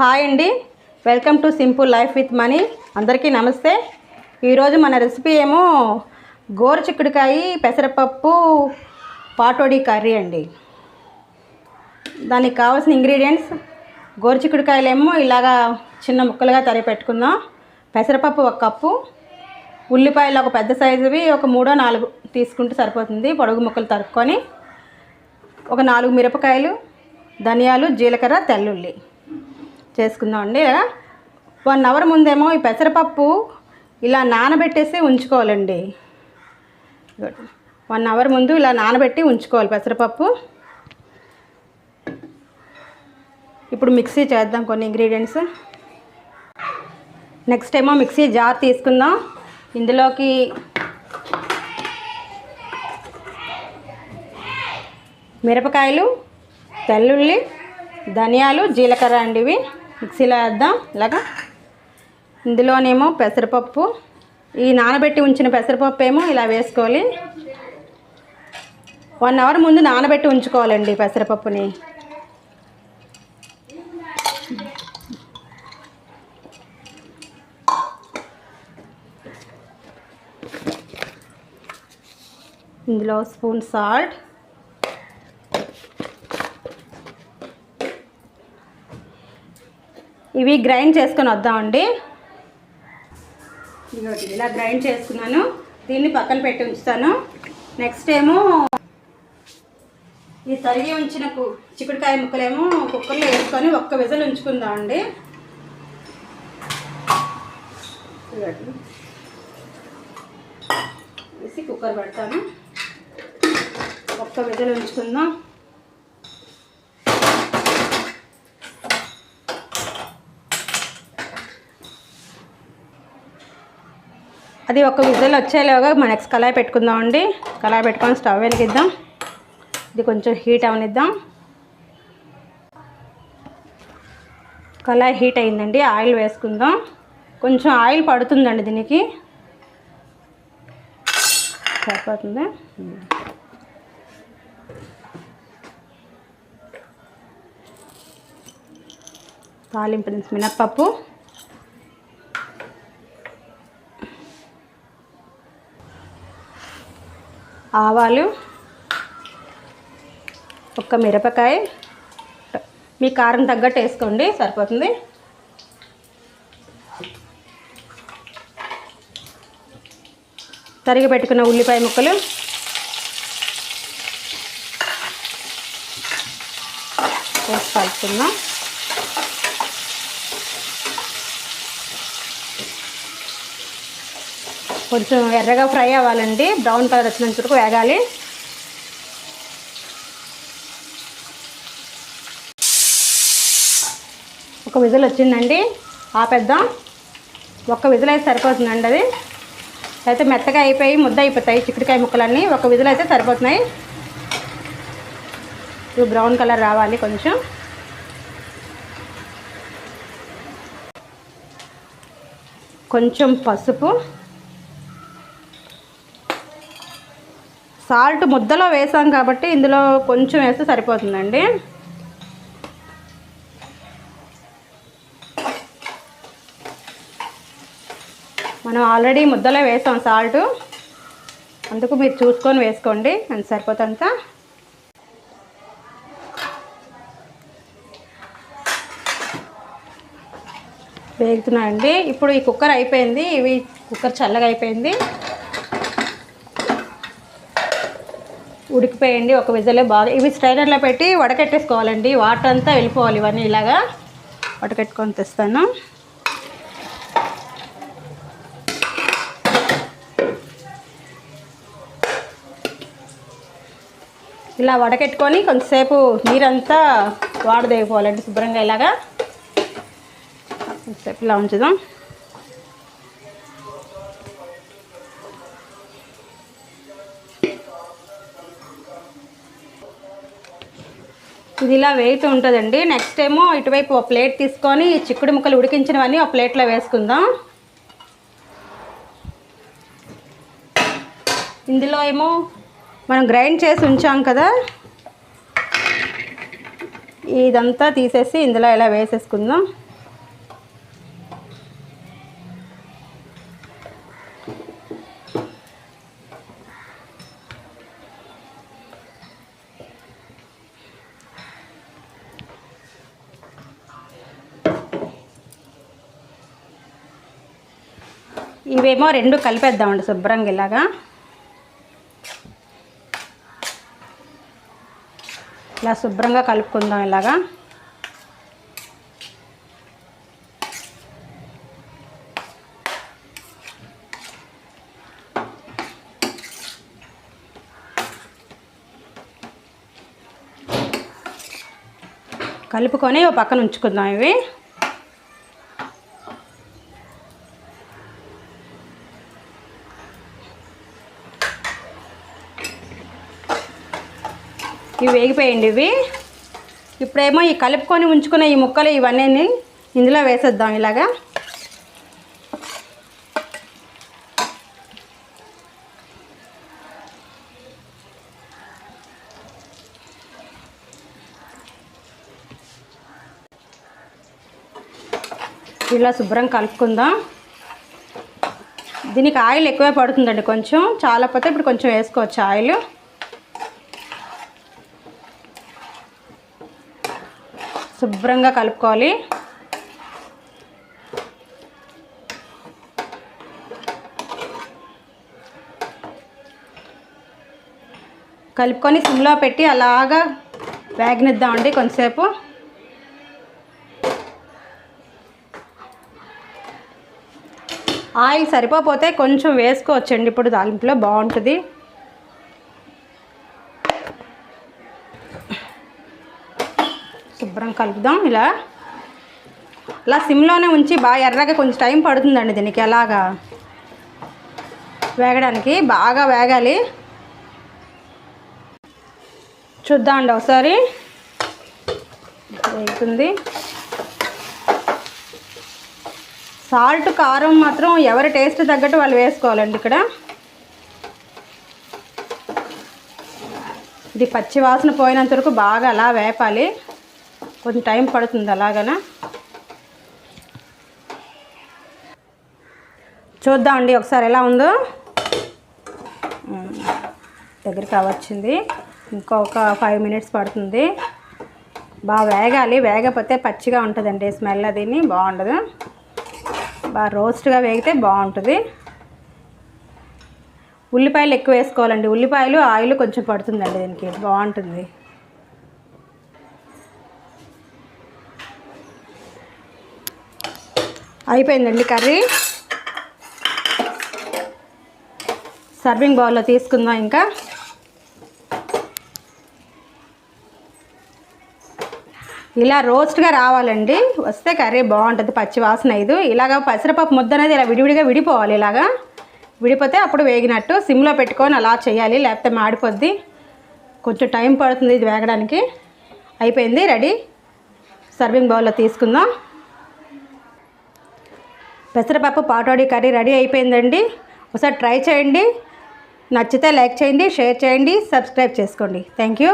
Hi అండి. Welcome to simple life with money. అందరికీ నమస్తే. ఈరోజు మన రెసిపీ ఏమో గోరు చిక్కుడుకాయ పెసరపప్పు పాటోడి కర్రీ అండి. దానికి కావాల్సిన ఇంగ్రీడియంట్స్ గోరు చిక్కుడుకాయలేమో ఇలాగా చిన్న ముక్కలుగా తరి పెట్టుకుందాం. పెసరపప్పు ఒక కప్పు ఉల్లిపాయలు ఒక పెద్ద సైజువి ఒక మూడో నాలుగు తీసుకుంటే సరిపోతుంది. పొడుగు ముక్కలు తరుక్కొని ఒక నాలుగు మిరపకాయలు ధనియాలు జీలకర్ర తెల్లుల్లి. చేసుకుందాం అండి ఇలా వన్ అవర్ ముందేమో ఈ పెసరపప్పు ఇలా నానబెట్టేసి ఉంచుకోవాలండి. వన్ అవర్ ముందు ఇలా నానబెట్టి ఉంచుకోవాలి పెసరపప్పు. ఇప్పుడు మిక్సీ చేద్దాం కొన్ని ఇంగ్రీడియంట్స్. నెక్స్ట్ ఏమో మిక్సీ జార్ తీసుకుందాం. ఇందులోకి మిరపకాయలు తెల్లుల్లి ధనియాలు జీలకర్ర అండి ఇవి మిక్సీలో వేద్దాం. ఇలాగా. ఇందులోనేమో పెసరపప్పు. ఈ నానబెట్టి ఉంచిన పెసరపప్పు ఏమో ఇలా వేసుకోవాలి. వన్ అవర్ ముందు నానబెట్టి ఉంచుకోవాలండి పెసరపప్పుని. ఇందులో స్పూన్ సాల్ట్. ఇవి గ్రైండ్ చేసుకొని వద్దామండి. ఇదిగోటి ఇలా గ్రైండ్ చేసుకున్నాను. దీన్ని పక్కన పెట్టి ఉంచుతాను. నెక్స్ట్ ఏమో ఈ తరిగి ఉంచిన కు- చిక్కుడుకాయ ముక్కలేమో కుక్కర్లో వేసుకొని ఒక్క విజలు ఉంచుకుందామండి. వేసి కుక్కర్ పెడతాను. ఒక్క విజలు ఉంచుకుందాం. అది ఒక విజిల్ వచ్చేలాగా మన నెక్స్ట్ కళాయి పెట్టుకుందామండి కళాయి పెట్టుకొని స్టవ్ వెలిగిద్దాం. ఇది కొంచెం హీట్ అవనిద్దాం. కళాయి హీట్ అయిందండి. ఆయిల్ వేసుకుందాం. కొంచెం ఆయిల్ పడుతుందండి దీనికి. సరిపోతుంది. తాలింపు దినుసు మినప్పప్పు. ఆవాలు ఒక్క మిరపకాయ. మీ కారం తగ్గట్టు వేసుకోండి సరిపోతుంది. తరిగి పెట్టుకున్న ఉల్లిపాయ ముక్కలు. వేసి కలుపుకుందాం. కొంచెం ఎర్రగా ఫ్రై అవ్వాలండి. బ్రౌన్ కలర్ వచ్చినంత వరకు వేగాలి. ఒక విజిల్ వచ్చిందండి. ఆపేద్దాం. ఒక్క విజిల్ అయితే సరిపోతుందండి అది. అయితే మెత్తగా అయిపోయి ముద్ద అయిపోతాయి చిక్కుడుకాయ ముక్కలన్నీ. ఒక విజిల్ అయితే సరిపోతున్నాయి. ఇవి బ్రౌన్ కలర్ రావాలి కొంచెం. కొంచెం పసుపు. సాల్ట్ ముద్దలో వేసాం కాబట్టి ఇందులో కొంచెం వేస్తే సరిపోతుందండి. మనం ఆల్రెడీ ముద్దలో వేసాం సాల్ట్. అందుకు మీరు చూసుకొని వేసుకోండి అంత సరిపోతంత వేగుతున్నాయండి ఇప్పుడు ఈ కుక్కర్ అయిపోయింది. ఇవి కుక్కర్ చల్లగా అయిపోయింది. ఉడికిపోయండి ఒక విజలే బాగా ఇవి స్ట్రైనర్లో పెట్టి వడకెట్టేసుకోవాలండి. వాటర్ అంతా వెళ్ళిపోవాలి ఇవన్నీ ఇలాగా. వడకెట్టుకొని తెస్తాను. ఇలా వడకెట్టుకొని కొంతసేపు నీరంతా వాడదేగిపోవాలండి శుభ్రంగా ఇలాగా. కొంతసేపు ఇలా ఉంచుదాం. ఇది ఇలా వేగుతూ ఉంటుందండి. నెక్స్ట్ ఏమో ఇటువైపు ఒక ప్లేట్ తీసుకొని ఈ చిక్కుడు ముక్కలు ఉడికించినవన్నీ ఒక ప్లేట్లో వేసుకుందాం. ఇందులో ఏమో మనం గ్రైండ్ చేసి ఉంచాం కదా. ఇదంతా తీసేసి ఇందులో ఇలా వేసేసుకుందాం. ఇవేమో రెండు కలిపేద్దామండి శుభ్రంగా ఇలాగా. ఇలా శుభ్రంగా కలుపుకుందాం ఇలాగా. కలుపుకొని ఒక పక్కన ఉంచుకుందాం ఇవి. ఇవి వేగిపోయండి ఇవి. ఇప్పుడేమో ఈ కలుపుకొని ఉంచుకున్న ఈ ముక్కలు ఇవన్నీ ఇందులో వేసేద్దాం ఇలాగా. ఇలా శుభ్రం కలుపుకుందాం. దీనికి ఆయిల్ ఎక్కువే పడుతుందండి కొంచెం. చాలా పోతే ఇప్పుడు కొంచెం వేసుకోవచ్చు ఆయిల్. శుభ్రంగా కలుపుకోవాలి. కలుపుకొని సిమ్లో పెట్టి అలాగా వేగనిద్దామండి కొంతసేపు. ఆయిల్ సరిపోతే కొంచెం వేసుకోవచ్చండి. ఇప్పుడు దాంట్లో బాగుంటుంది. మనం కలుపుదాం ఇలా. అలా సిమ్లోనే ఉంచి బాగా ఎర్రగా కొంచెం టైం పడుతుందండి దీనికి ఎలాగా వేగడానికి బాగా వేగాలి. చూద్దామండి ఒకసారి. వేగుతుంది. సాల్ట్ కారం మాత్రం ఎవరి టేస్ట్ తగ్గట్టు వాళ్ళు వేసుకోవాలండి ఇక్కడ. ఇది పచ్చి వాసన పోయినంత వరకు బాగా అలా వేపాలి. కొంచెం టైం పడుతుంది అలాగనా? చూద్దామండి ఒకసారి ఎలా ఉందో. దగ్గరికి వచ్చింది ఇంకొక ఫైవ్ మినిట్స్ పడుతుంది. బాగా వేగాలి వేగపోతే పచ్చిగా ఉంటుందండి స్మెల్ అదిని బాగుండదు. బాగా రోస్ట్గా వేగితే బాగుంటుంది. ఉల్లిపాయలు ఎక్కువ వేసుకోవాలండి. ఉల్లిపాయలు ఆయిల్ కొంచెం పడుతుందండి దీనికి బాగుంటుంది. అయిపోయిందండి కర్రీ. సర్వింగ్ బౌల్లో తీసుకుందాం ఇంకా. ఇలా రోస్ట్గా రావాలండి. వస్తే కర్రీ బాగుంటుంది పచ్చి వాసన ఇది ఇలాగ పెసరపప్పు ముద్ద అనేది ఇలా విడివిడిగా విడిపోవాలి ఇలాగా. విడిపోతే అప్పుడు వేగినట్టు సిమ్లో పెట్టుకొని అలా చేయాలి లేకపోతే మాడిపోద్ది. కొంచెం టైం పడుతుంది ఇది వేగడానికి. అయిపోయింది రెడీ. సర్వింగ్ బౌల్లో తీసుకుందాం. పెసరపప్పు పాటోడి కర్రీ రెడీ అయిపోయిందండి. ఒకసారి ట్రై చేయండి. నచ్చితే లైక్ చేయండి షేర్ చేయండి సబ్స్క్రైబ్ చేసుకోండి. Thank you.